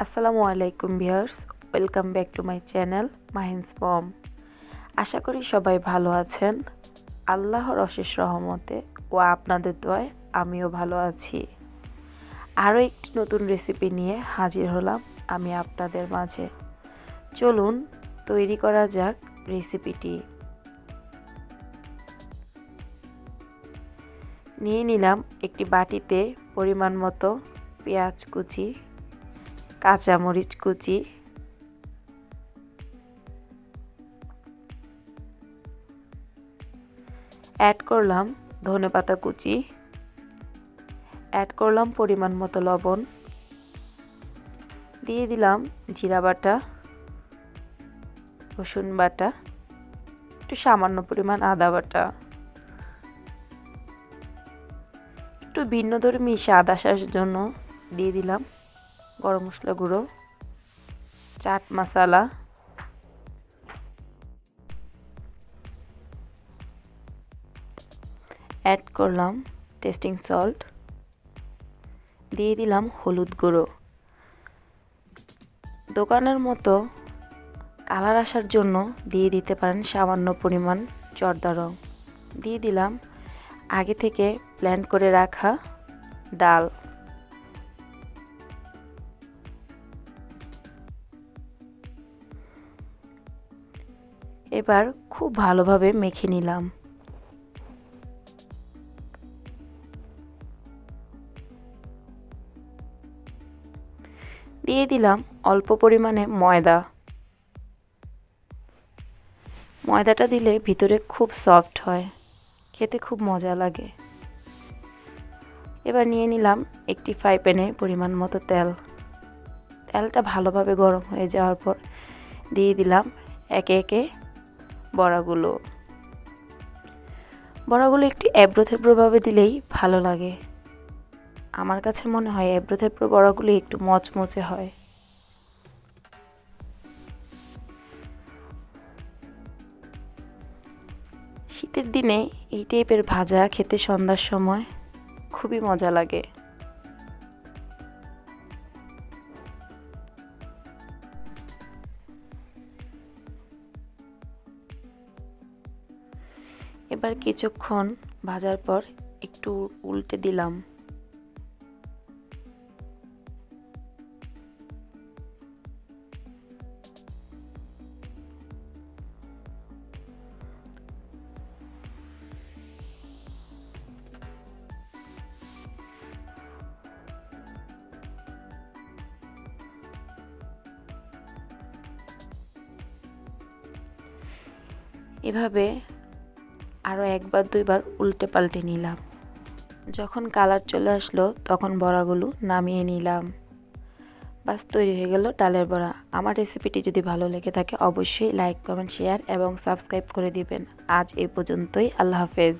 আসসালামু আলাইকুম viewers welcome back to my channel Mahin's mom আশা করি সবাই ভালো আছেন। আল্লাহর অশেষ রহমতে ও আপনাদের দোয়ায় আমিও ভালো আছি। আরও একটি নতুন রেসিপি নিয়ে হাজির হলাম আমি আপনাদের মাঝে। চলুন, তৈরি করা যাক রেসিপিটি নিয়ে নিলাম একটি বাটিতে পরিমাণ মতো পেঁয়াজ কুচি কাঁচামরিচ কুচি। অ্যাড করলাম ধনেপাতা কুচি। অ্যাড করলাম পরিমাণ মতো লবণ। দিয়ে দিলাম জিরা বাটা, রসুন বাটা, একটু সামান্য পরিমাণ আদা বাটা। একটু ভিন্ন ধর্মী স্বাদ আসার জন্য দিয়ে দিলাম। গরম মশলা গুঁড়ো, চাট মশলা অ্যাড করলাম টেস্টিং সল্ট দিয়ে দিলাম হলুদ গুঁড়ো। দোকানের মতো কালার আসার জন্য দিয়ে দিতে পারেন সামান্য পরিমাণ জর্দা রং। দিয়ে দিলাম আগে থেকে প্ল্যান করে রাখা ডাল। এবার খুব ভালোভাবে মেখে নিলাম। দিয়ে দিলাম অল্প পরিমাণে ময়দা। ময়দাটা দিলে ভিতরে খুব সফট হয়, খেতে খুব মজা লাগে। এবার নিয়ে নিলাম একটি ফ্রাই প্যানে পরিমাণ মতো তেল। তেলটা ভালোভাবে গরম হয়ে যাওয়ার পর দিয়ে দিলাম একে একে বড়াগুলো। বড়াগুলো একটু এবড়ো দিলেই ভালো লাগে। আমার কাছে মনে হয় এবড়ো বড়াগুলো একটু মচমচে হয়। শীতের দিনে এই টাইপের ভাজা খেতে সন্ধ্যার সময় খুবই মজা লাগে। এবার কিছুক্ষণ ভাজার পর একটু উল্টে দিলাম। এভাবে আরও একবার দুইবার উল্টে পাল্টে নিলাম। যখন কালার চলে আসলো, তখন বড়াগুলো নামিয়ে নিলাম। বাস, তৈরি হয়ে গেল ডালের বড়া। আমার রেসিপিটি যদি ভালো লেগে থাকে, অবশ্যই লাইক, কমেন্ট, শেয়ার এবং সাবস্ক্রাইব করে দিবেন। আজ এ পর্যন্তই। আল্লাহ হাফেজ।